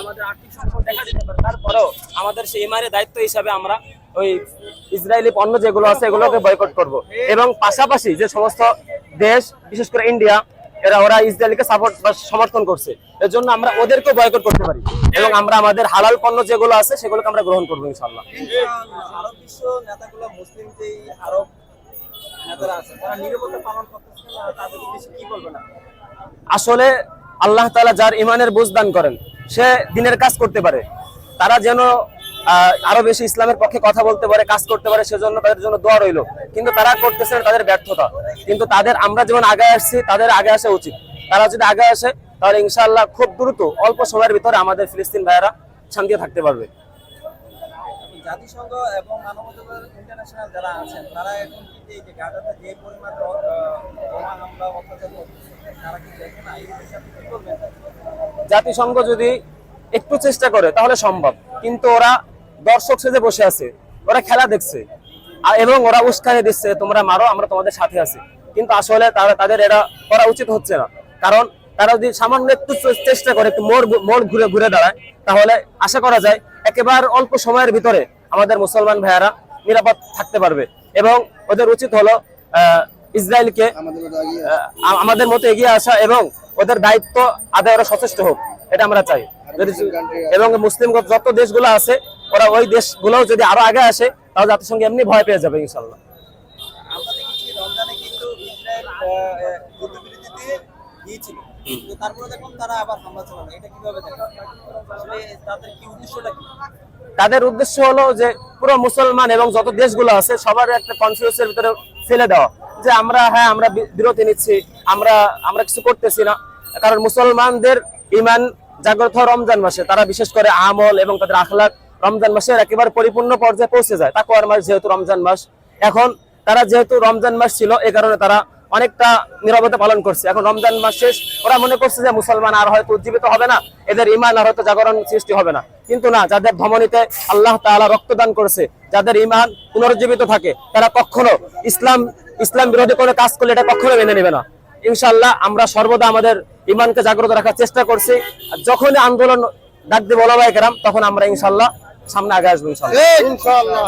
আমাদের আর্থিক সংকট দেখা দিতে পারে। তারপরেও আমাদের সেই ইমানের দায়িত্ব হিসাবে আমরা ওই ইসরায়েলি পণ্য যেগুলো আছে এগুলোকে বয়কট করব। এবং পাশাপাশি যে সমস্ত দেশ বিশেষ করে ইন্ডিয়া এরা ওরা ইসরায়েলকে সাপোর্ট বা সমর্থন করছে। এর জন্য আমরা ওদেরকে বয়কট করতে পারি। এবং আমরা আমাদের হালাল পণ্য যেগুলো আছে সেগুলোকে আমরা গ্রহণ করব ইনশাল্লাহ আরব বিশ্ব নেতাগুলো মুসলিম যে আরব নেতারা আছে তারা নিরবতা পালন করতেছে না তাদের উদ্দেশ্যে কি বলবেন আসলে আল্লাহ তাআলা যার ইমানের বুঝ দান করেন সে দিনের কাজ করতে পারে। তারা যেন আরও বেশি ইসলামের পক্ষে কথা বলতে পারে, কাজ করতে পারে, সেজন্য তাদের জন্য দোয়া রইল। কিন্তু তারা করতেছে তাদের ব্যর্থতা। কিন্তু তাদের, আমরা যেমন আগে আসছি, তাদের আগে আসা উচিত। তারা যদি আগে আসে, তাহলে ইনশাল্লাহ খুব দ্রুত, অল্প সময়ের ভিতরে আমাদের ফিলিস্তিন ভাইয়েরা শান্তিতে থাকতে পারবে। জাতিসংঘ এবং জাতিসংঘ যদি একটু চেষ্টা করে তাহলে সম্ভব। কিন্তু ওরা দর্শক সেজে বসে আছে ওরা খেলা দেখছে আর এবং ওরা উস্কানি দিচ্ছে তোমরা মারো আমরা তোমাদের সাথে আছি। কিন্তু আসলে তারা তাদের এটা করা উচিত হচ্ছে না। কারণ তারা যদি সামান্য একটু চেষ্টা করে একটু মোড় মোড় ঘুরে ঘুরে দাঁড়ায় তাহলে আশা করা যায় একেবারে অল্প সময়ের ভিতরে আমাদের মুসলমান ভাইয়ারা নিরাপদ থাকতে পারবে। এবং ওদের উচিত হলো আহ, ইসরায়েলকে আমাদের মতো এগিয়ে আসা এবং ওদের দায়িত্ব আদায় ওরা সচেষ্ট হোক এটা আমরা চাই। এবং মুসলিম যত দেশগুলো আছে ওরা ওই দেশগুলো যদি আরও আগে আসে তাহলে জাতিসংঘ এমনি ভয় পেয়ে যাবে ইনশাল্লাহ আমরা দেখেছি রমজানে কিন্তু ইসরায়েল আহ, আহ, যুদ্ধবিরতিতে গিয়েছিল। কিন্তু তারপরে তারা আবার হামলা চালানো এটা কীভাবে দেখেন? আসলে তাদের কি উদ্দেশ্যটা তাদের উদ্দেশ্য হলো যে পুরো মুসলমান এবং যত দেশগুলো আছে সবার একটা কনফিউজের ভিতরে ফেলে দেওয়া। যে আমরা হ্যাঁ আমরা বিরতি নিচ্ছি। আমরা আমরা কিছু করতেছি না। কারণ মুসলমানদের ইমান জাগ্রত রমজান মাসে, তারা বিশেষ করে আমল এবং তাদের আখলাক রমজান মাসের একেবারে পরিপূর্ণ পর্যায়ে পৌঁছে যায়। তাকুয়ার মাস যেহেতু রমজান মাস, এখন তারা যেহেতু রমজান মাস ছিল এই কারণে তারা অনেকটা নিরবতা পালন করছে। এখন রমজান মাস শেষ, ওরা মনে করছে যে মুসলমান আর হয়তো উজ্জীবিত হবে না, এদের ইমান আর হয়তো জাগরণ সৃষ্টি হবে না। কিন্তু না, যাদের ধমনীতে আল্লাহ তাআলা রক্তদান করেছে যাদের ইমান পুনরুজ্জীবিত থাকে, তারা কখনো ইসলাম ইসলাম বিরোধী কোনো কাজ করলে এটা কখনো মেনে নেবে না। ইনশাল্লাহ আমরা সর্বদা আমাদের ইমানকে জাগ্রত রাখার চেষ্টা করছি। আর যখনই আন্দোলন ডাক দিয়ে বলা কেরাম, তখন আমরা ইনশাল্লাহ সামনে আগে আসব ইনশাল্লাহ